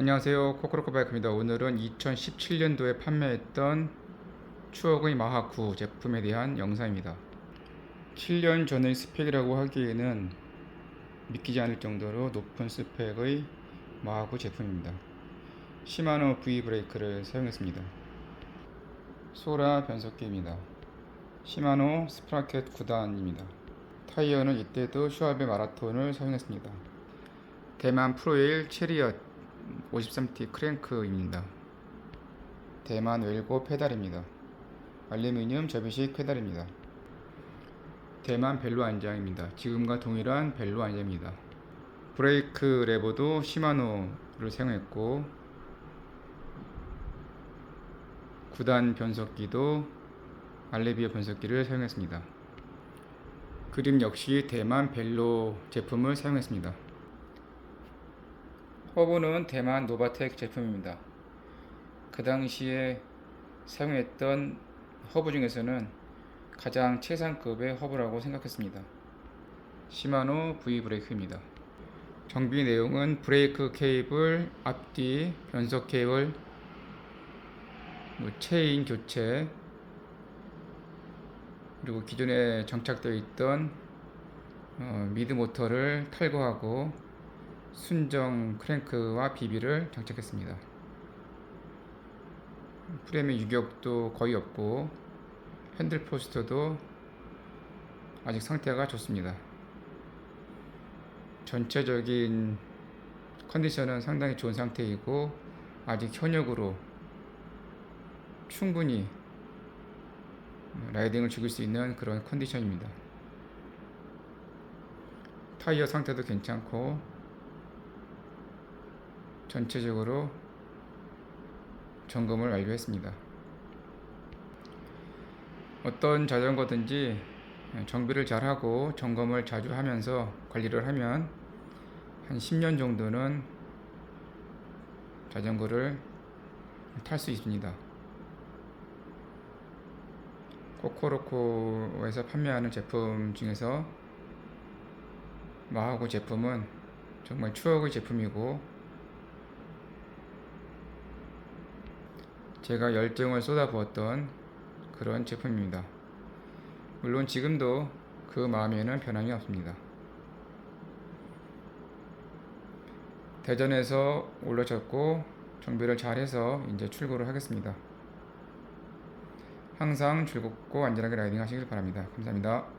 안녕하세요. 코코로코 바이크입니다. 오늘은 2017년도에 판매했던 추억의 마하9 제품에 대한 영상입니다. 7년 전의 스펙이라고 하기에는 믿기지 않을 정도로 높은 스펙의 마하9 제품입니다. 시마노 V 브레이크를 사용했습니다. 소라 변속기입니다. 시마노 스프라켓 9단입니다. 타이어는 이때도 슈아베 마라톤을 사용했습니다. 대만 프로에일 체리엇 53T 크랭크입니다. 대만 웰고 페달입니다. 알루미늄 접이식 페달입니다. 대만 벨로 안장입니다. 지금과 동일한 벨로 안장입니다. 브레이크 레버도 시마노를 사용했고 9단 변속기도 알레비오 변속기를 사용했습니다. 그림 역시 대만 벨로 제품을 사용했습니다. 허브는 대만 노바텍 제품입니다. 그 당시에 사용했던 허브 중에서는 가장 최상급의 허브라고 생각했습니다. 시마노 V 브레이크입니다. 정비 내용은 브레이크 케이블, 앞뒤 변속 케이블, 뭐 체인 교체, 그리고 기존에 정착되어 있던 어, 미드 모터를 탈거하고 순정 크랭크와 비비를 장착했습니다. 프레임의 유격도 거의 없고 핸들 포스터도 아직 상태가 좋습니다. 전체적인 컨디션은 상당히 좋은 상태이고 아직 현역으로 충분히 라이딩을 즐길 수 있는 그런 컨디션입니다. 타이어 상태도 괜찮고 전체적으로 점검을 완료했습니다. 어떤 자전거든지 정비를 잘하고 점검을 자주 하면서 관리를 하면 한 10년 정도는 자전거를 탈 수 있습니다. 코코로코에서 판매하는 제품 중에서 마하고 제품은 정말 추억의 제품이고 제가 열정을 쏟아부었던 그런 제품입니다. 물론 지금도 그 마음에는 변함이 없습니다. 대전에서 올라졌고 정비를 잘해서 이제 출고를 하겠습니다. 항상 즐겁고 안전하게 라이딩 하시길 바랍니다. 감사합니다.